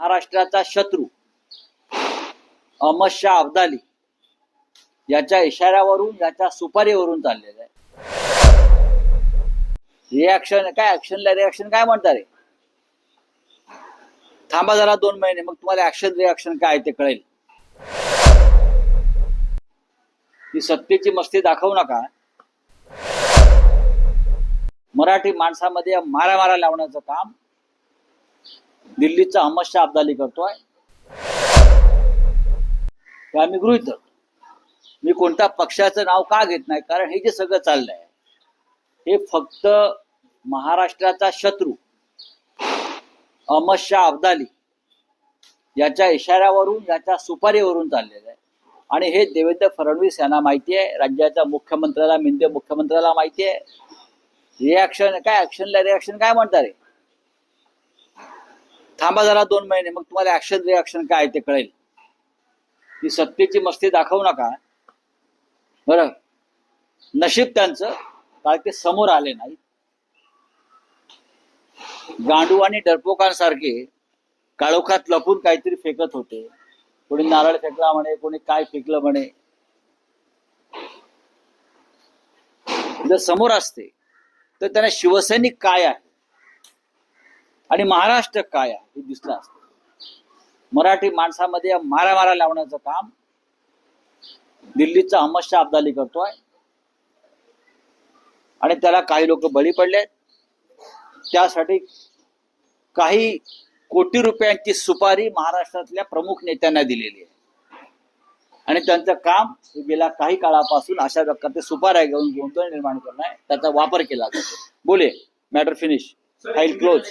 महाराष्ट्राचा शत्रू अहमद शाह अब्दाली याच्या इशाऱ्यावरून याच्या सुपारीवरून चाललेलं आहे. रिॲक्शन काय ऍक्शनला रिॲक्शन काय म्हणतात रे? थांबा जरा दोन महिने मग तुम्हाला ऍक्शन रिॲक्शन काय आहे ते कळेल. ती सत्तेची मस्ती दाखवू नका. मराठी माणसामध्ये मारामारा लावण्याचं काम दिल्लीचा अहमद शाह अब्दाली करतोय. हे आम्ही गृहित धरतो. मी कोणत्या पक्षाचं नाव का घेत नाही? कारण हे जे सगळं चाललंय हे फक्त महाराष्ट्राचा शत्रू अहमद शाह अब्दाली याच्या इशाऱ्यावरून याच्या सुपारीवरून चाललेलं आहे. आणि हे देवेंद्र फडणवीस यांना माहिती आहे. राज्याच्या मुख्यमंत्र्याला मिंदे मुख्यमंत्र्याला माहिती आहे. रिॲक्शन काय ऍक्शनला रिॲक्शन काय म्हणतात रे? थांबा जरा दोन महिने मग तुम्हाला ऍक्शन रिॲक्शन काय ते कळेल. ती सत्तेची मस्ती दाखवू नका. बरं? नशीब त्यांचं कारण ते समोर आले नाही गांडू आणि डरपोकांसारखे काळोखात लपून काहीतरी फेकत होते. कोणी नारळ फेकला म्हणे कोणी काय फेकलं म्हणे. जर समोर असते तर त्यांना शिवसैनिक काय आहे? आणि महाराष्ट्र काय आहे हे दिसलं असतं. मराठी माणसामध्ये मारामारा लावण्याचं काम दिल्लीचा अहमद शाह अब्दाली करतोय. आणि त्याला काही लोक बळी पडले त्यासाठी काही कोटी रुपयांची सुपारी महाराष्ट्रातल्या प्रमुख नेत्यांना दिलेली आहे. आणि त्यांचं काम गेल्या काही काळापासून अशा प्रकारचे सुपाऱ्या घेऊन गोंधळ निर्माण करणं आहे. त्याचा वापर केला जातो. बोले मॅटर फिनिश फाईल क्लोज